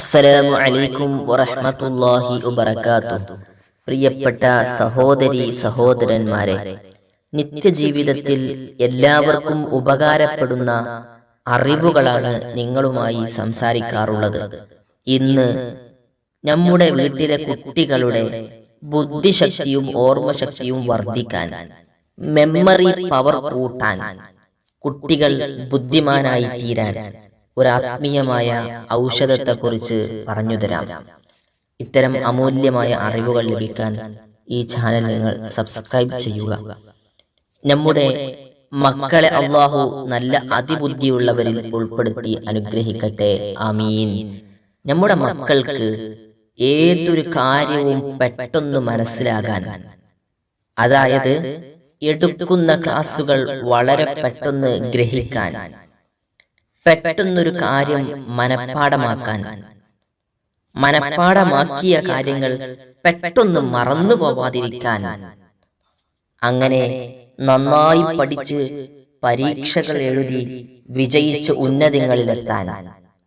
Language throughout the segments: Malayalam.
അസ്സലാമു അലൈക്കും വറഹ്മത്തുള്ളാഹി വബറകാതുഹു. പ്രിയപ്പെട്ട സഹോദരി സഹോദരന്മാരെ നിത്യജീവിതത്തിൽ എല്ലാവർക്കും ഉപകാരപ്പെടുന്ന അറിവുകളാണ് നിങ്ങളുമായി സംസാരിക്കാറുള്ളത്. ഇന്ന് നമ്മുടെ വീട്ടിലെ കുട്ടികളുടെ ബുദ്ധിശക്തിയും ഓർമ്മശക്തിയും വർദ്ധിക്കാൻ മെമ്മറി പവർ കൂട്ടാൻ കുട്ടികൾ ബുദ്ധിമാനായി തീരാൻ ഒരു ആത്മീയമായ ഔഷധത്തെക്കുറിച്ച് പറഞ്ഞുതരാം. ഇത്തരം അമൂല്യമായ അറിവുകൾ ലഭിക്കാൻ ഈ ചാനൽ നിങ്ങൾ സബ്സ്ക്രൈബ് ചെയ്യുക. നമ്മുടെ മക്കളെ അള്ളാഹു നല്ല അതിബുദ്ധിയുള്ളവരിൽ ഉൾപ്പെടുത്തി അനുഗ്രഹിക്കട്ടെ. അമീൻ നമ്മുടെ മക്കൾക്ക് ഏതൊരു കാര്യവും പെട്ടെന്ന് മനസ്സിലാകാൻ അതായത് എടുക്കുന്ന ക്ലാസുകൾ വളരെ പെട്ടെന്ന് ഗ്രഹിക്കാൻ പെട്ടെന്നൊരു കാര്യം മനഃപ്പാടമാക്കാൻ മനഃപ്പാടമാക്കിയ കാര്യങ്ങൾ പെട്ടെന്ന് മറന്നു പോവാതിരിക്കാൻ. അങ്ങനെ നന്നായി പഠിച്ച് പരീക്ഷകൾ എഴുതി വിജയിച്ച് ഉന്നതങ്ങളിലെത്താൻ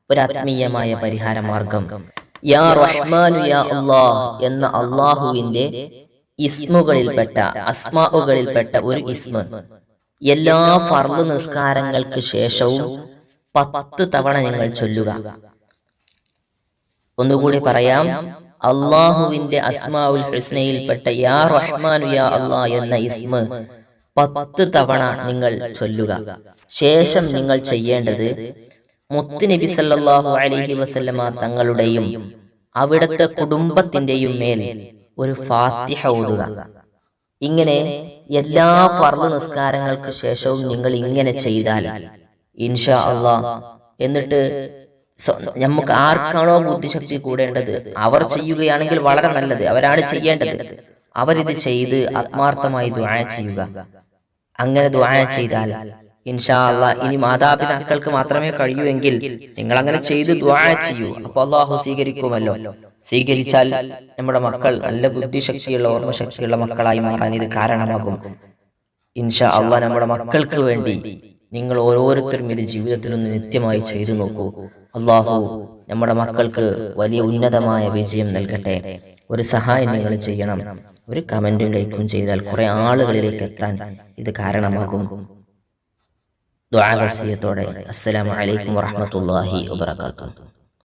ഒരു ആത്മീയമായ പരിഹാര മാർഗം യാ റഹ്മാനു യാ അള്ളാഹ് എന്ന അള്ളാഹുവിന്റെ ഇസ്മുകളിൽപ്പെട്ട അസ്മാവുകളിൽപ്പെട്ട ഒരു ഇസ്മ. എല്ലാ ഫർദ് നിസ്കാരങ്ങൾക്ക് ശേഷവും പത്ത് തവണ നിങ്ങൾ ചൊല്ലുക. ഒന്നുകൂടി പറയാം അള്ളാഹുവിന്റെ അസ്മാവുൽ ഹുസ്നയിൽപ്പെട്ട യാ റഹ്മാനു യാ അള്ളാഹ് എന്ന ഇസ്മ പത്ത് തവണ നിങ്ങൾ ചൊല്ലുക. ശേഷം നിങ്ങൾ ചെയ്യേണ്ടത് മുത്തുനബി സല്ലാഹു അലഹി വസല്ലമ തങ്ങളുടെയും അവിടുത്തെ കുടുംബത്തിന്റെയും മേൽ ഒരു ഫാത്തിഹ ഓതുക ഇങ്ങനെ എല്ലാ ഫർൾ നിസ്കാരങ്ങൾക്ക് ശേഷവും നിങ്ങൾ ഇങ്ങനെ ചെയ്താൽ ഇൻഷാ അള്ളാ. എന്നിട്ട് നമുക്ക് ആർക്കാണോ ബുദ്ധിശക്തി കൂടേണ്ടത്? അവർ ചെയ്യുകയാണെങ്കിൽ വളരെ നല്ലത്. അവരാണ് ചെയ്യേണ്ടത്. അവരിത് ചെയ്ത് ആത്മാർത്ഥമായി ദ്വായ ചെയ്യുക. അങ്ങനെ ദ്വായ ചെയ്താൽ ഇൻഷാ അള്ളാ ഇനി മാതാപിതാക്കൾക്ക് മാത്രമേ കഴിയൂവെങ്കിൽ നിങ്ങൾ അങ്ങനെ ചെയ്ത് ദ്വായ ചെയ്യൂ. അപ്പൊ അള്ളാഹു സ്വീകരിക്കുമല്ലോ. സ്വീകരിച്ചാൽ നമ്മുടെ മക്കൾ നല്ല ബുദ്ധിശക്തിയുള്ള ഓർമ്മശക്തിയുള്ള മക്കളായി മാറാൻ ഇത് കാരണമാകും. ഇൻഷാ അള്ളാഹ് നമ്മുടെ മക്കൾക്ക് വേണ്ടി നിങ്ങൾ ഓരോരുത്തരും ഇത് ജീവിതത്തിൽ ഒന്ന് നിത്യമായി ചെയ്തു നോക്കൂ. അള്ളാഹു നമ്മുടെ മക്കൾക്ക് വലിയ ഉന്നതമായ വിജയം നൽകട്ടെ. ഒരു സഹായം നിങ്ങൾ ചെയ്യണം. ഒരു കമന്റും ലൈക്കും ചെയ്താൽ കുറെ ആളുകളിലേക്ക് എത്താൻ ഇത് കാരണമാകും. ദ്വാരസ്യത്തോടെ അസ്സലാമു അലൈക്കും വറഹ്മത്തുള്ളാഹി വബറകാതുഹു.